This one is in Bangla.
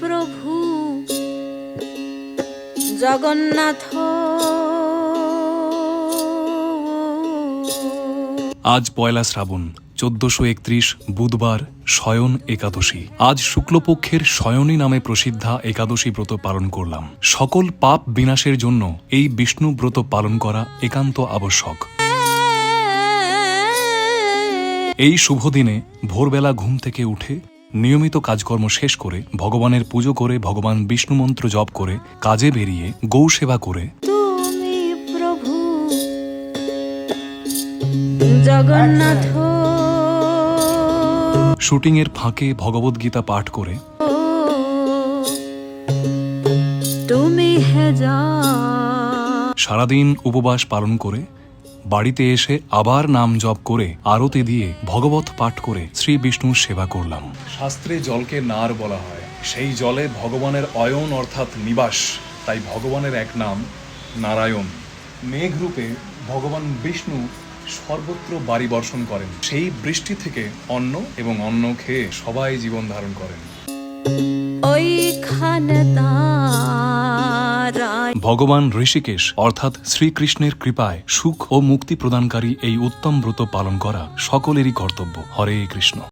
প্রভু জগন্নাথ। আজ পয়লা শ্রাবণ, চোদ্দশো একত্রিশ, বুধবার শয়ন একাদশী। আজ শুক্লপক্ষের শয়নী নামে প্রসিদ্ধা একাদশী ব্রত পালন করলাম। সকল পাপ বিনাশের জন্য এই বিষ্ণু ব্রত পালন করা একান্ত আবশ্যক। এই শুভ দিনে ভোরবেলা ঘুম থেকে উঠে নিয়মিত কাজকর্ম শেষ করে ভগবানের পুজো করে ভগবান বিষ্ণু মন্ত্র জপ করে কাজে বেরিয়ে গৌ সেবা করে। তুমি প্রভু জগন্নাথ শুটিংয়ের ফাঁকে ভগবদ্গীতা পাঠ করে। সারাদিন উপবাস পালন করে বাড়িতে এসে আবার নাম জপ করে আরতি দিয়ে ভগবত পাঠ করে শ্রী বিষ্ণুর সেবা করলাম। শাস্ত্রে জলকে নার বলা হয়। সেই জলে ভগবানের অয়ন অর্থাৎ নিবাস তাই ভগবানের এক নাম নারায়ণ। মেঘ রূপে ভগবান বিষ্ণু সর্বত্র বাড়ি বর্ষণ করেন। সেই বৃষ্টি থেকে অন্ন এবং অন্ন খেয়ে সবাই জীবন ধারণ করেন। ওইখানে তারা ভগবান ঋষিকেশ, অর্থাৎ শ্রীকৃষ্ণের কৃপায় সুখ ও মুক্তি প্রদানকারী এই উত্তম ব্রত পালন করা সকলেরই কর্তব্য। হরে কৃষ্ণ।